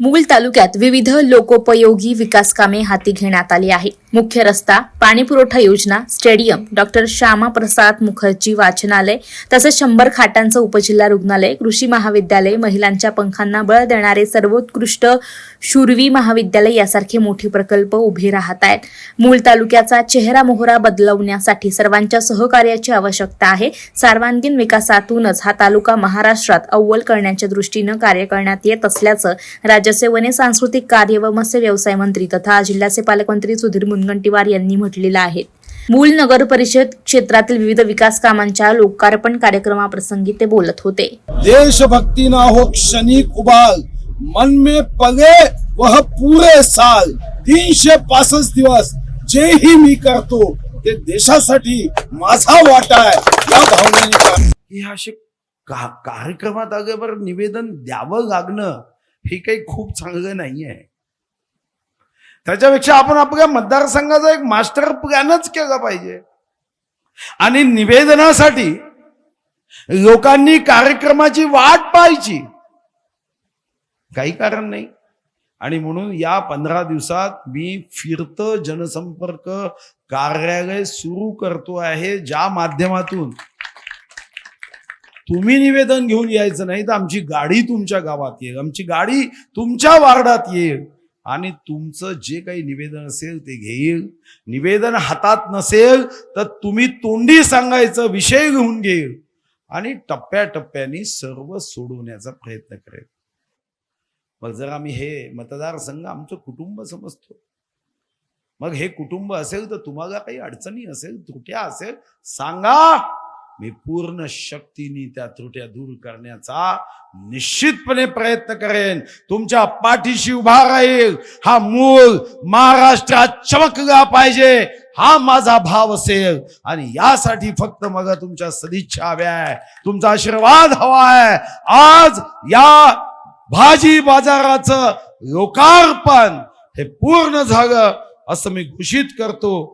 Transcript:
मूल तालुक्यात विविध लोकोपयोगी विकास कामे हाती घेण्यात आली आहे. मुख्य रस्ता पाणी पुरवठा योजना स्टेडियम डॉक्टर श्यामा प्रसाद मुखर्जी वाचनालय तसेच शंभर खाटांचं उपजिल्हा रुग्णालय कृषी महाविद्यालय महिलांच्या पंखांना बळ देणारे सर्वोत्कृष्ट शूरवी महाविद्यालय यासारखे मोठे प्रकल्प उभे राहत आहेत. मूळ तालुक्याचा चेहरा मोहरा बदलवण्यासाठी सर्वांच्या सहकार्याची आवश्यकता आहे. सर्वांगीण विकासातूनच हा तालुका महाराष्ट्रात अव्वल करण्याच्या दृष्टीनं कार्य करण्यात येत असल्याचं राज्याचे वने सांस्कृतिक कार्य व मत्स्य व्यवसाय मंत्री तथा जिल्ह्याचे पालकमंत्री सुधीर मुनगंटीवार यांनी म्हटलेलं आहे. मूल नगर परिषद क्षेत्रातील विविध विकास कामांच्या लोकार्पण कार्यक्रमाप्रसंगी ते बोलत होते. देशभक्ति ना हो क्षणिक उबाल मन में पगे वह पूरे साल. तीनशे पासष्ट दिवस जे ही मी करतो ते देशासाठी माझा वाटा आहे या भावनेने हे असे कार्यक्रमात अगोदर निवेदन द्यावं लागणं हे काही खूप चांगलं नाही आहे त्याच्यापेक्षा आपण आपल्या मतदारसंघाचा एक मास्टर प्लॅनच केला पाहिजे. आणि निवेदनासाठी लोकांनी कार्यक्रमाची वाट पाहायची. काही कारण नाही. आणि म्हणून या पंधरा दिवसात मी फिरतं जनसंपर्क कार्यालय सुरू करतो आहे ज्या माध्यमातून तुम्ही निवेदन घेऊन यायचं नाही तर आमची गाडी तुमच्या गावात येईल. आमची गाडी तुमच्या वार्डात येईल. आणि तुमचं जे काही निवेदन असेल ते घेईल. निवेदन हातात नसेल तर तुम्ही तोंडी सांगायचं विषय घेऊन घेईल. आणि टप्प्याटप्प्याने सर्व सोडवण्याचा प्रयत्न करेल. मग जर आम्ही हे मतदारसंघ आमचं कुटुंब समजतो. मग हे कुटुंब असेल तर तुम्हाला काही अडचणी असेल त्रुट्या असेल सांगा. मी पूर्ण शक्तीने त्या त्रुट्या दूर करण्याचा निश्चितपणे प्रयत्न करेन. तुमच्या पाठीशी उभा राहील. हा मूळ महाराष्ट्रात चमकला पाहिजे. हा माझा भाव असेल. आणि यासाठी फक्त मग तुमच्या सदिच्छा हव्या आहे. तुमचा आशीर्वाद हवा आहे. आज या भाजी बाजाराचं लोकार्पण हे पूर्ण झालं असं मी घोषित करतो.